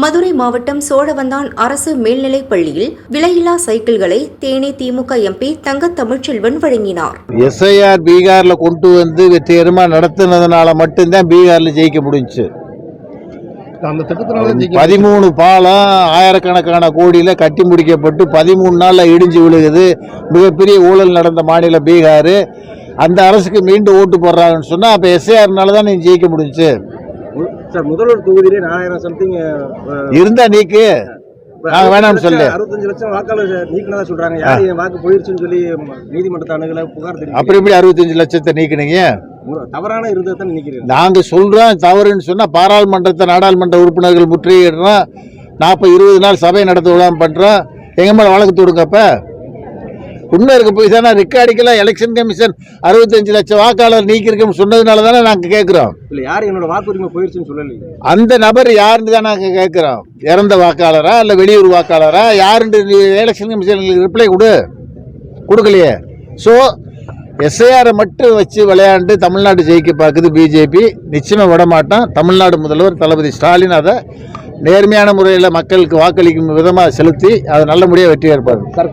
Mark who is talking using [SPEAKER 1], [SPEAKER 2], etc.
[SPEAKER 1] மதுரை மாவட்டம் சோழவந்தான் அரசு மேல்நிலைப் பள்ளியில் விலையில்லா சைக்கிள்களை தேனி திமுக எம்பி தங்க தமிழ்ச்செல்வன் வழங்கினார்.
[SPEAKER 2] எஸ்ஐஆர் பீகார்ல கொண்டு வந்து வெற்றிகரமா நடத்துனதுனால மட்டும்தான் பீகார்ல ஜெயிக்க முடிஞ்சுச்சு
[SPEAKER 3] அந்த திட்டத்தினால ஜெயிக்க
[SPEAKER 2] பதிமூணு பாலம் ஆயிரக்கணக்கான கோடியில கட்டி முடிக்கப்பட்டு பதிமூணு நாள்ல இடிஞ்சு விழுகுது. மிகப்பெரிய ஊழல் நடந்த மாநிலம் பீகார். அந்த அரசுக்கு மீண்டும் ஓட்டு போடுறாங்கன்னு சொன்னா அப்ப எஸ்ஐஆர்னால தான் நீங்க ஜெயிக்க முடிஞ்சுச்சு
[SPEAKER 3] மு- சார் முதல்வர் தொகுதியிலே நாலாயிரம் சம்திங்
[SPEAKER 2] இருந்தா நீக்கு. வேணாம்னு சொல்லு.
[SPEAKER 3] அறுபத்தஞ்சு லட்சம் வாக்காளர் நீக்கினதா சொல்றாங்க. யாரு என் வாக்கு போயிருச்சுன்னு சொல்லி நீதிமன்றத்தை அணுகல புகார் தெரிவிக்க
[SPEAKER 2] அப்புறம் எப்படி அறுபத்தஞ்சு லட்சத்தை நீக்கினீங்க?
[SPEAKER 3] தவறான இருந்ததை தான் நினைக்கிறேன்
[SPEAKER 2] நாங்க சொல்றோம் தவறுன்னு சொன்னா பாராளுமன்றத்தை நாடாளுமன்ற உறுப்பினர்கள் முற்றுகையிடுறோம். நாற்பது இருபது நாள் சபை நடத்த விடாம பண்றோம். எங்க மேல வழக்கு தொடுங்க உண்மை இருக்க போய் தானே ரெக்கார்டிக்கல எலெக்ஷன் கமிஷன் அறுபத்தஞ்சு லட்சம் வாக்காளர் நீக்கிருக்கோம் சொன்னதுனால தானே நாங்க கேட்கிறோம்
[SPEAKER 3] இல்ல யாரு என்னோட வாக்குரிமை போயிருச்சுன்னு சொல்லலையே.
[SPEAKER 2] அந்த நபர் யாருன்னு தான் நாங்க கேட்கிறோம் இறந்த வாக்காளரா இல்ல வெளியூர் வாக்காளரா? யாருன்னு எலெக்ஷன் கமிஷன் ரிப்ளை கொடு. கொடுக்கலையே. ஸோ எஸ்ஐஆரை மட்டும் வச்சு விளையாண்டு தமிழ்நாடு ஜெயிக்க பார்க்குது பிஜேபி நிச்சயமா விட மாட்டோம் தமிழ்நாடு முதல்வர் தளபதி ஸ்டாலின் அதை நேர்மையான முறையில் மக்களுக்கு வாக்களிக்கும் விதமாக செலுத்தி அதை நல்ல முறையாக வெற்றி ஏற்பாடு.